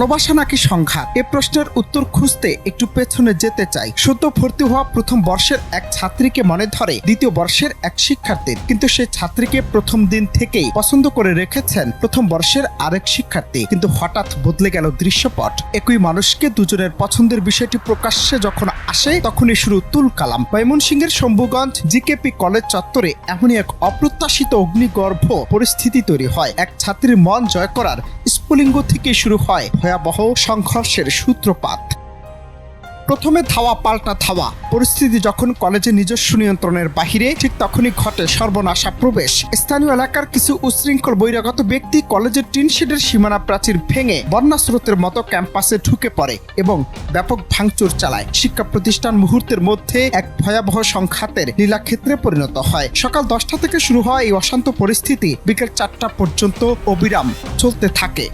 ভালোবাসা নাকি সংঘাত? এ প্রশ্নের উত্তর খুঁজতে একটু পেছনে যেতে চাই। সদ্য ভর্তি হওয়া প্রথম বর্ষের এক ছাত্রীকে মনে ধরে, দ্বিতীয় বর্ষের এক শিক্ষার্থীর। কিন্তু সেই ছাত্রীকে প্রথম দিন থেকেই পছন্দ করে রেখেছেন প্রথম বর্ষের আরেক শিক্ষার্থী। কিন্তু হঠাৎ বদলে গেল দৃশ্যপট। একই মানুষকে দুজনের পছন্দের বিষয়টি প্রকাশ্যে যখন আসে, তখনই শুরু তুল কালাম। ময়মনসিংহের শম্ভুগঞ্জ জিকেপি কলেজ চত্বরে এমনই এক অপ্রত্যাশিত অগ্নিগর্ভ পরিস্থিতি তৈরি হয়। এক ছাত্রীর মন জয় করার স্ফুলিঙ্গ থেকে শুরু হয় ভয়াবহ সংঘর্ষের সূত্রপাত। প্রথমে ধাওয়া, পাল্টা ধাওয়া। পরিস্থিতি যখন কলেজে নিজস্ব নিয়ন্ত্রণের বাহিরে, ঠিক তখনই ঘটে সর্বনাশা প্রবেশ। স্থানীয় এলাকার কিছু উশৃঙ্খল বহিরাগত ব্যক্তি কলেজের টিন শেডের সীমানা প্রাচীর ভেঙে বন্যা স্রোতের মতো ক্যাম্পাসে ঢুকে পড়ে এবং ব্যাপক ভাঙচুর চালায়। শিক্ষা প্রতিষ্ঠান মুহূর্তের মধ্যে এক ভয়াবহ সংঘাতের লীলাক্ষেত্রে পরিণত হয়। সকাল দশটা থেকে শুরু হয় এই অশান্ত পরিস্থিতি। বিকেল চারটা পর্যন্ত অবিরাম চলতে থাকে।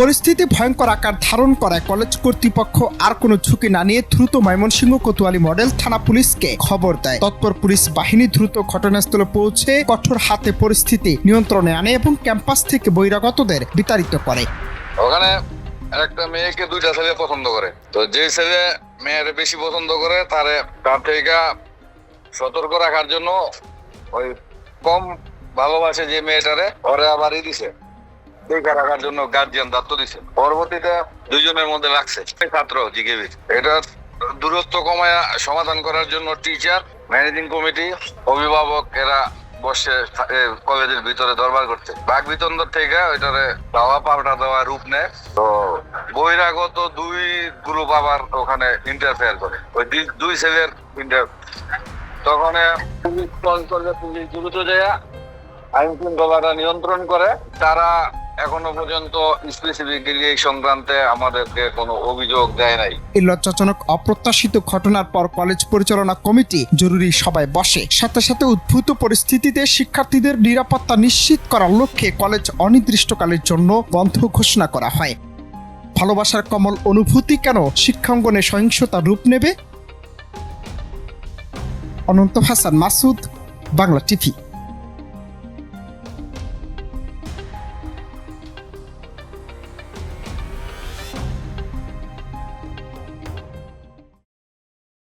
পরিস্থিতি ভয়ঙ্কর আকার ধারণ করায় কলেজ কর্তৃপক্ষ আর কোনো ঝুঁকি না নিয়ে দ্রুত ময়মনসিংহ কোতোয়ালি মডেল থানা পুলিশকে খবর দেয়। তৎপর পুলিশ বাহিনী দ্রুত ঘটনাস্থলে পৌঁছে কঠোর হাতে পরিস্থিতি নিয়ন্ত্রণে আনে এবং ক্যাম্পাস থেকে বহিরাগতদের বিতাড়িত করে। ওখানে একটা মেয়েকে দুইটা ছেলে পছন্দ করে। তো যে ছেলে মেয়ের বেশি পছন্দ করে, তারে তার থেকে সতর্ক রাখার জন্য ওই কম ভালোবাসে যে মেয়েটারে, ওরে আবার দিছে। দেখা রাখার জন্য গার্জিয়ান দায়িত্ব দিছে। পরবর্তীতে দুইজনের মধ্যে লাগছে। ছাত্র জিকেবি এটা দূরত্ব কমায় সমাধান করার জন্য টিচার ম্যানেজিং কমিটি অভিভাবক, এরা বসে কলেজের ভিতরে দরবার করতে বাঘ বিতন্দর থেকে ওইটারে দাওয়া পাল্টা দেওয়া রূপ নেয়। তো বহিরাগত দুই গ্রুপ আবার ওখানে ইন্টারফেয়ার করে। ওই দুই- ছেলের ইন্টার তখন পুলিশ কল করলে পুলিশ দ্রুত যায় আইন শৃঙ্খলাটা নিয়ন্ত্রণ করে। তারা এখনও পর্যন্ত স্পেসিফিক্যালি এই সংক্রান্তে আমাদেরকে কোনো অভিযোগ দেয় নাই। এই লজ্জাজনক, অপ্রত্যাশিত ঘটনার পর কলেজ পরিচালনা কমিটি জরুরি সভায় বসে, সাথে সাথে উদ্ভূত পরিস্থিতিতে শিক্ষার্থীদের নিরাপত্তা নিশ্চিত করার লক্ষ্যে কলেজ অনির্দিষ্টকালের জন্য বন্ধ ঘোষণা করা হয়। ভালোবাসার কমল অনুভূতি কেন শিক্ষাঙ্গনে সহিংসতা রূপ নেবে? অনন্ত হাসান মাসুদ, বাংলা টিভি।